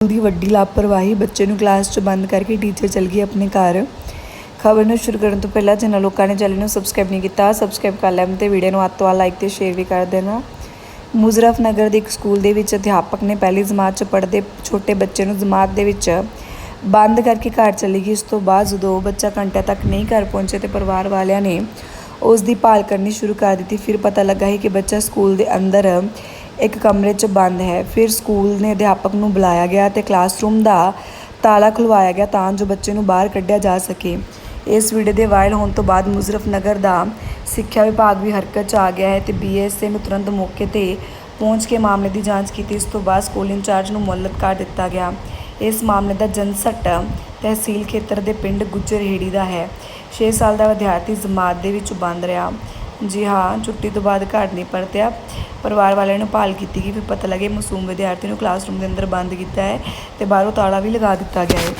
ਦੀ ਵੱਡੀ ਲਾਪਰਵਾਹੀ ਬੱਚੇ ਨੂੰ ਕਲਾਸ 'ਚ ਬੰਦ ਕਰਕੇ ਟੀਚਰ ਚਲ ਗਈ ਆਪਣੇ ਘਰ। ਖਬਰ ਨੂੰ ਸ਼ੁਰੂ ਕਰਨ ਤੋਂ ਪਹਿਲਾਂ ਜਿਨ੍ਹਾਂ ਲੋਕਾਂ ਨੇ ਚੈਨਲ ਨੂੰ ਸਬਸਕ੍ਰਾਈਬ ਨਹੀਂ ਕੀਤਾ ਸਬਸਕ੍ਰਾਈਬ ਕਰ ਲੈਣ ਤੇ ਵੀਡੀਓ ਨੂੰ ਅੱਤ ਤੋਂ ਲਾਈਕ ਤੇ ਸ਼ੇਅਰ ਵੀ ਕਰ ਦੇਣਾ। ਮੁਜ਼ਰਫ ਨਗਰ ਦੇ ਇੱਕ ਸਕੂਲ ਦੇ ਵਿੱਚ ਅਧਿਆਪਕ ਨੇ ਪਹਿਲੀ ਜਮਾਤ 'ਚ ਪੜ੍ਹਦੇ ਛੋਟੇ ਬੱਚੇ ਨੂੰ ਜਮਾਤ ਦੇ ਵਿੱਚ ਬੰਦ ਕਰਕੇ ਘਰ ਚਲੀ ਗਈ। ਇਸ ਤੋਂ ਬਾਅਦ ਜਦੋਂ ਉਹ ਬੱਚਾ ਘੰਟੇ ਤੱਕ ਨਹੀਂ ਘਰ ਪਹੁੰਚੇ ਤੇ ਪਰਿਵਾਰ ਵਾਲਿਆਂ ਨੇ ਉਸ ਦੀ ਭਾਲ ਕਰਨੀ ਸ਼ੁਰੂ ਕਰ ਦਿੱਤੀ। ਫਿਰ ਪਤਾ ਲੱਗਾ ਹੈ ਕਿ ਬੱਚਾ ਸਕੂਲ ਦੇ ਅੰਦਰ ਇੱਕ ਕਮਰੇ 'ਚ ਬੰਦ ਹੈ। ਫਿਰ ਸਕੂਲ ਨੇ ਅਧਿਆਪਕ ਨੂੰ ਬੁਲਾਇਆ ਗਿਆ ਤੇ ਕਲਾਸਰੂਮ ਦਾ ਤਾਲਾ ਖੁਲਵਾਇਆ ਗਿਆ ਤਾਂ ਜੋ ਬੱਚੇ ਨੂੰ ਬਾਹਰ ਕੱਢਿਆ ਜਾ ਸਕੇ। ਇਸ ਵੀਡੀਓ ਦੇ ਵਾਇਰਲ ਹੋਣ ਤੋਂ ਬਾਅਦ ਮੁਜ਼ਰਫ ਨਗਰ ਦਾ ਸਿੱਖਿਆ ਵਿਭਾਗ ਵੀ ਹਰਕਤ 'ਚ ਆ ਗਿਆ ਹੈ ਤੇ ਬੀਐਸਏ ਨੂੰ ਤੁਰੰਤ ਮੌਕੇ ਤੇ ਪਹੁੰਚ ਕੇ ਮਾਮਲੇ ਦੀ ਜਾਂਚ ਕੀਤੀ। ਇਸ ਤੋਂ ਬਾਅਦ ਸਕੂਲ ਇੰਚਾਰਜ ਨੂੰ ਮੁਅੱਤਲ ਕਰ ਦਿੱਤਾ ਗਿਆ। ਇਸ ਮਾਮਲੇ ਦਾ ਜਨਸੱਟ ਤਹਿਸੀਲ ਖੇਤਰ ਦੇ ਪਿੰਡ ਗੁੱਜਰਹੇੜੀ ਦਾ ਹੈ। 6 ਸਾਲ ਦਾ ਵਿਦਿਆਰਥੀ ਜਮਾਤ ਦੇ ਵਿੱਚ ਬੰਦ ਰਿਹਾ। ਜੀ ਹਾਂ, ਛੁੱਟੀ ਤੋਂ ਬਾਅਦ ਘਰ ਨਹੀਂ ਪਰਤਿਆ। ਪਰਿਵਾਰ ਵਾਲਿਆਂ ਨੂੰ ਭਾਲ ਕੀਤੀ ਗਈ ਫਿਰ ਪਤਾ ਲੱਗੇ ਮਾਸੂਮ ਵਿਦਿਆਰਥੀ ਨੂੰ ਕਲਾਸਰੂਮ ਦੇ ਅੰਦਰ ਬੰਦ ਕੀਤਾ ਹੈ ਤੇ ਬਾਹਰੋਂ ਤਾਲਾ ਵੀ ਲਗਾ ਦਿੱਤਾ ਗਿਆ ਹੈ।